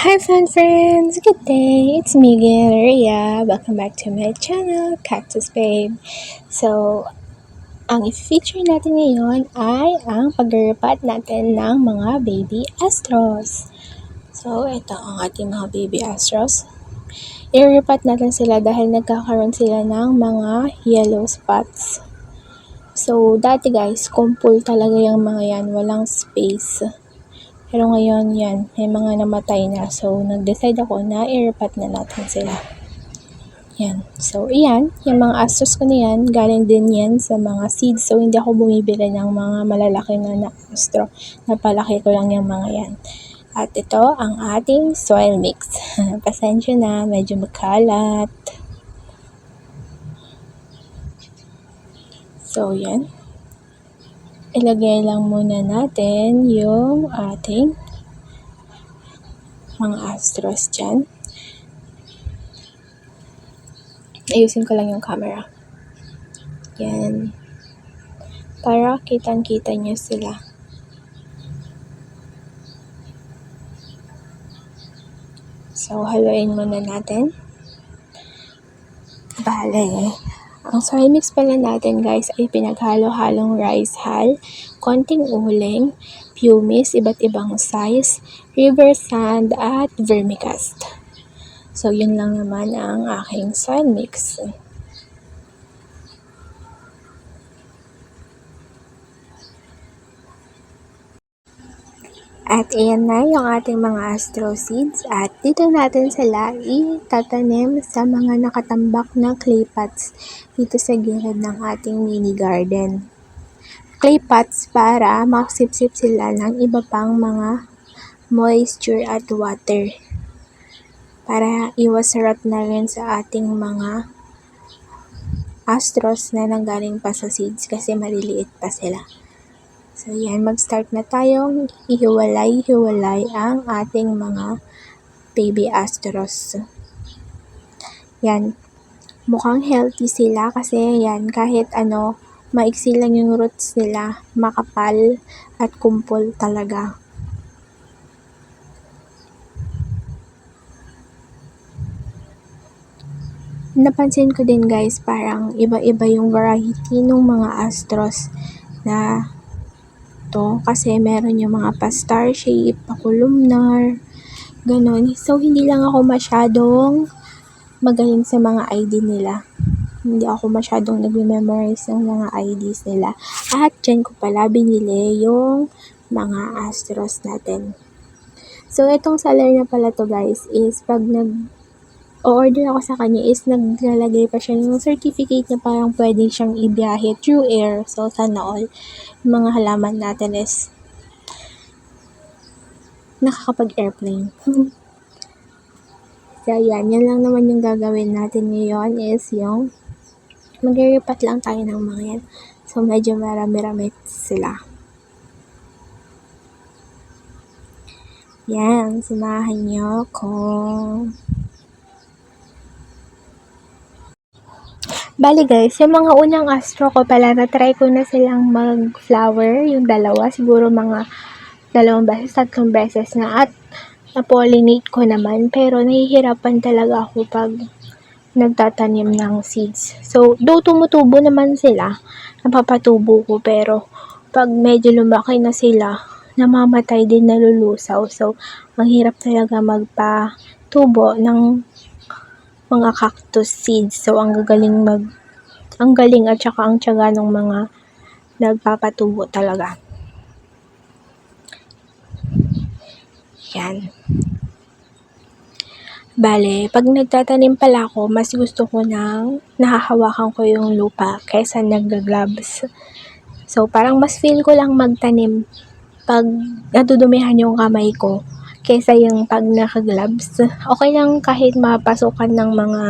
Hi fun friends! Good day! It's me again, Rhea. Welcome back to my channel, Cactus Babe. So, ang i-feature natin ngayon ay ang pag-repat natin ng mga baby astros. So, ito ang ating mga baby astros. I-repat natin sila dahil nagkakaroon sila ng mga yellow spots. So, dati guys, kumpul talaga yung mga yan. Walang space. Pero ngayon, yan, may mga namatay na. So, nag-decide ako na i-repat na natin sila. Yan. So, iyan, yung mga astros ko na yan, galing din yan sa mga seeds. So, hindi ako bumibili ng mga malalaki na, na astro. Napalaki ko lang yung mga yan. At ito, ang ating soil mix. Pasensya na, medyo makalat. So, yan ilagay lang muna natin yung ating mga astros dyan. Ayusin ko lang yung camera. Yan. Para kitang-kita nyo sila. So, haluin muna natin. Bale, ang soy mix pala natin guys ay pinaghalo-halong rice hull, konting uling, pumice, iba't ibang size, river sand, at vermicast. So, yun lang naman ang aking soil mix. At ayan na yung ating mga astro seeds at dito natin sila itatanim sa mga nakatambak na clay pots dito sa gilid ng ating mini garden. Clay pots para maksip-sip sila ng iba pang mga moisture at water para iwas rot na rin sa ating mga astros na nanggaling pa sa seeds kasi maliliit pa sila. So, yan. Mag-start na tayong ihiwalay-hiwalay ang ating mga baby astros. Yan. Mukhang healthy sila kasi yan, kahit ano, maiksi lang yung roots nila, makapal at kumpol talaga. Napansin ko din guys, parang iba-iba yung variety ng mga astros na to kasi meron yung mga pa-star shape, pa-columnar, ganun. So, hindi lang ako masyadong magaling sa mga ID nila. Hindi ako masyadong nag-memorize ng mga IDs nila. At dyan ko pala binili yung mga astros natin. So, itong seller na pala to guys is pag nag o-order ako sa kanya is naglalagay pa siya ng certificate na parang pwede siyang ibiyahe through air. So, sana all mga halaman natin is nakakapag-airplane. so, yan. Yan lang naman yung gagawin natin ngayon is yung mag-repat lang tayo ng mga yan. So, medyo marami-rami sila. Yan. Samahan niyo ko. Bali guys, yung mga unang astro ko pala, na-try ko na silang mag-flower, yung dalawa, siguro mga dalawang beses, tatlong beses na, at na-pollinate ko naman, pero nahihirapan talaga ako pag nagtatanim ng seeds. So, though tumutubo naman sila, napapatubo ko, pero pag medyo lumaki na sila, namamatay din nalulusaw. So, ang hirap talaga magpatubo ng mga cactus seeds. So, ang gagaling mag ang galing at saka ang tiyaga ng mga nagpapatubo talaga. Yan. Bale, pag nagtatanim pala ako, mas gusto ko nang nahahawakan ko yung lupa kaysa nag-gloves. So, parang mas feel ko lang magtanim pag natudumihan yung kamay ko kaysa yung pag naka-gloves. Okay lang kahit mapasukan ng mga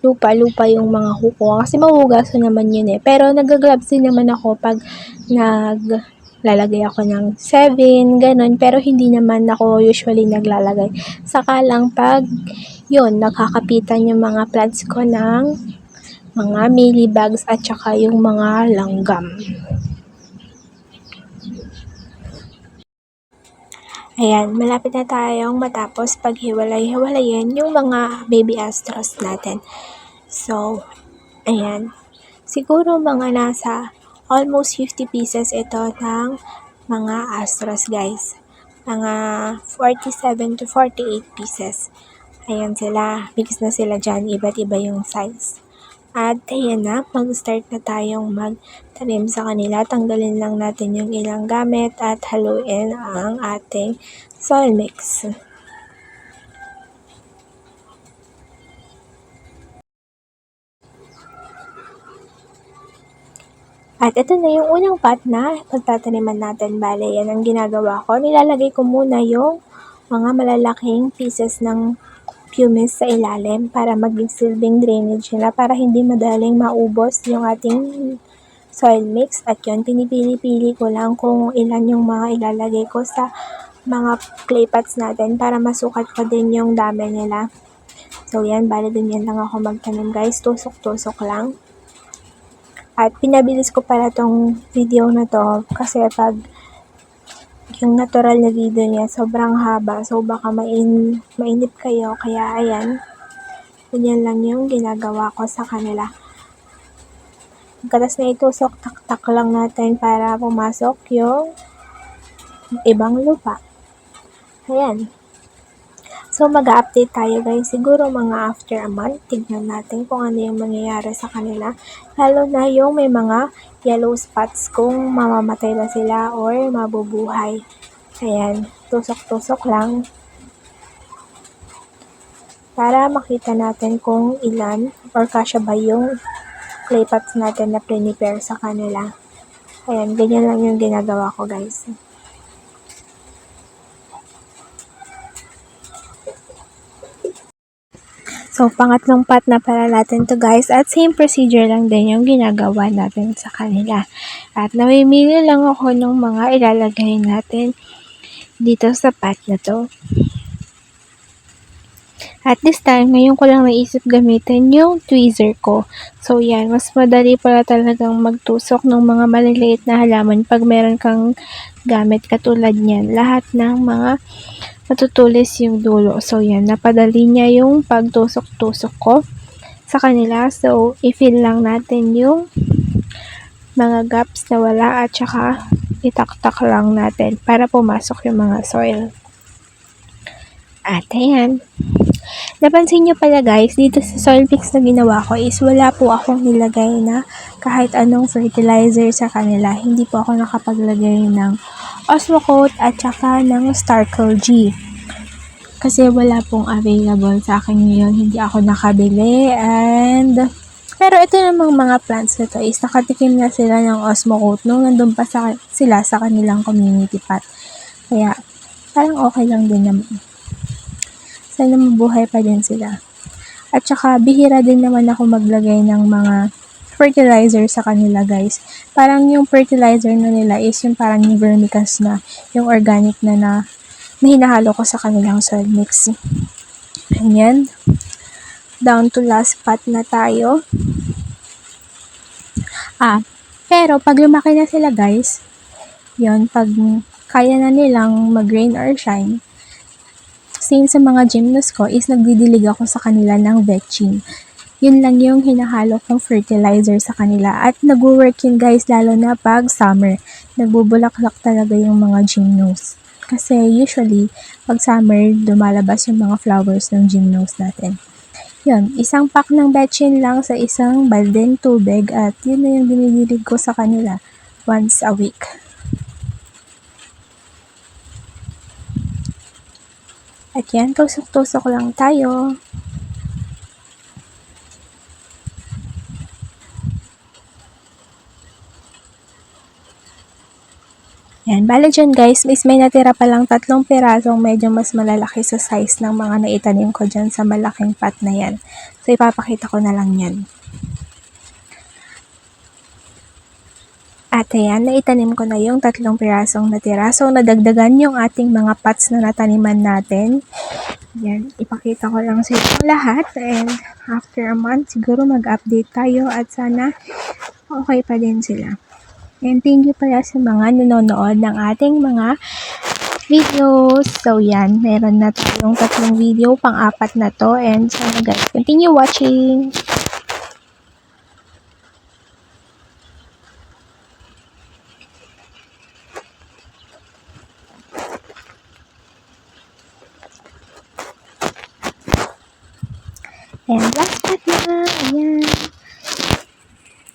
lupa-lupa yung mga kuko kasi mahugasan naman yun eh. Pero nag-gloves din naman ako pag naglalagay ako ng 7, ganun. Pero hindi naman ako usually naglalagay. Saka lang pag yun, nakakapitan yung mga plants ko ng mga millibags at saka yung mga langgam. Ayan, malapit na tayong matapos paghiwalay-hiwalayin yung mga baby astros natin. So, ayan. Siguro mga nasa almost 50 pieces ito ng mga astros guys. Mga 47 to 48 pieces. Ayan sila. Mix na sila dyan. Iba't iba yung size. At ayan na, mag-start na tayong magtanim sa kanila. Tanggalin lang natin yung ilang gamit at haluin ang ating soil mix. At ito na yung unang pot na pagtataniman natin. Bale, yan ang ginagawa ko. Nilalagay ko muna yung mga malalaking pieces ng pumice sa ilalim para maging silbing drainage nila para hindi madaling maubos yung ating soil mix. At yun, pinipili-pili ko lang kung ilan yung mga ilalagay ko sa mga clay pots natin para masukat ko din yung dami nila. So yan, bale ganyan lang ako magtanim guys. Tusok-tusok lang. At pinabilis ko pala tong video na to kasi pag yung natural na video niya sobrang haba. So baka main, mainip kayo. Kaya ayan. Ganyan lang yung ginagawa ko sa kanila. Pagkatas na itusok tak-tak lang natin para pumasok yung ibang lupa. Ayan So, mag-update tayo guys. Siguro mga after a month, tignan natin kung ano yung mangyayari sa kanila. Lalo na yung may mga yellow spots kung mamamatay na sila or mabubuhay. Ayan, tusok-tusok lang. Para makita natin kung ilan or kasya ba yung clay pots natin na prepare sa kanila. Ayan, ganyan lang yung ginagawa ko guys. So, pangatlong pot na para natin to guys. At same procedure lang din yung ginagawa natin sa kanila. At namimili lang ako ng mga ilalagay natin dito sa pot na to. At this time, ngayon ko lang naisip gamitin yung tweezer ko. So, yan. Mas madali pala talagang magtusok ng mga maliliit na halaman pag meron kang gamit katulad niyan. Lahat ng mga matutulis yung dulo. So, yan. Napadali niya yung pagtusok-tusok ko sa kanila. So, i-fill lang natin yung mga gaps na wala at saka itaktak lang natin para pumasok yung mga soil. At ayan. Napansin nyo pala guys, dito sa soil mix na ginawa ko is wala po akong nilagay na kahit anong fertilizer sa kanila. Hindi po ako nakapaglagay ng Osmocote at saka ng Starkle G. Kasi wala pong available sa akin ngayon. Hindi ako nakabili and pero ito namang mga plants na to is nakatikim na sila ng Osmocote nung nandun pa sa, sila sa kanilang community pot. Kaya parang okay lang din naman sana mabuhay pa din sila. At saka, bihira din naman ako maglagay ng mga fertilizer sa kanila, guys. Parang yung fertilizer na nila is yung parang yung vermicast na, yung organic na na, na hinahalo ko sa kanilang soil mix. Ayan. Down to last pot na tayo. Ah, pero pag lumaki na sila, guys, yon pag kaya na nilang mag-rain or shine, same sa mga gymnos ko is nagdidilig ako sa kanila ng vetching. Yun lang yung hinahalo kong fertilizer sa kanila. At nag-work yun guys lalo na pag summer. Nagbubulaklak talaga yung mga gymnos. Kasi usually, pag summer, lumalabas yung mga flowers ng gymnos natin. Yun, isang pack ng betchin lang sa isang baldeng tubig at yun na yung dinidilig ko sa kanila once a week. At yan, tusok-tusok lang tayo. Yan, bala dyan guys, is may natira pa lang tatlong pirasong medyo mas malalaki sa size ng mga naitanim ko dyan sa malaking pot na yan. So, ipapakita ko na lang yan. At ayan, naitanim ko na yung tatlong pirasong natira. So, nadagdagan yung ating mga pots na nataniman natin. Yan, ipakita ko lang sa inyo lahat. And after a month, siguro mag-update tayo at sana okay pa din sila. And thank you pala sa mga nanonood ng ating mga videos. So, yan. Meron na tayong tatlong video. Pang-apat na to. And sana guys, continue watching. And last part na. Ayan.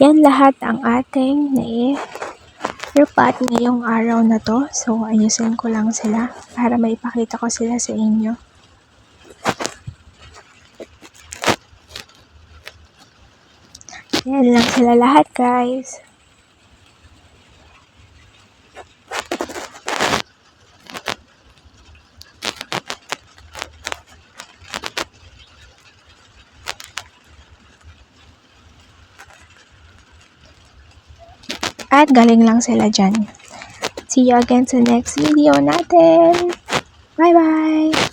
Yan lahat ang ating na-repat ngayong araw na to. So, ayusin ko lang sila para maipakita ko sila sa inyo. Yan lang sila lahat, guys. At galing lang sila dyan. See you again sa next video natin. Bye-bye!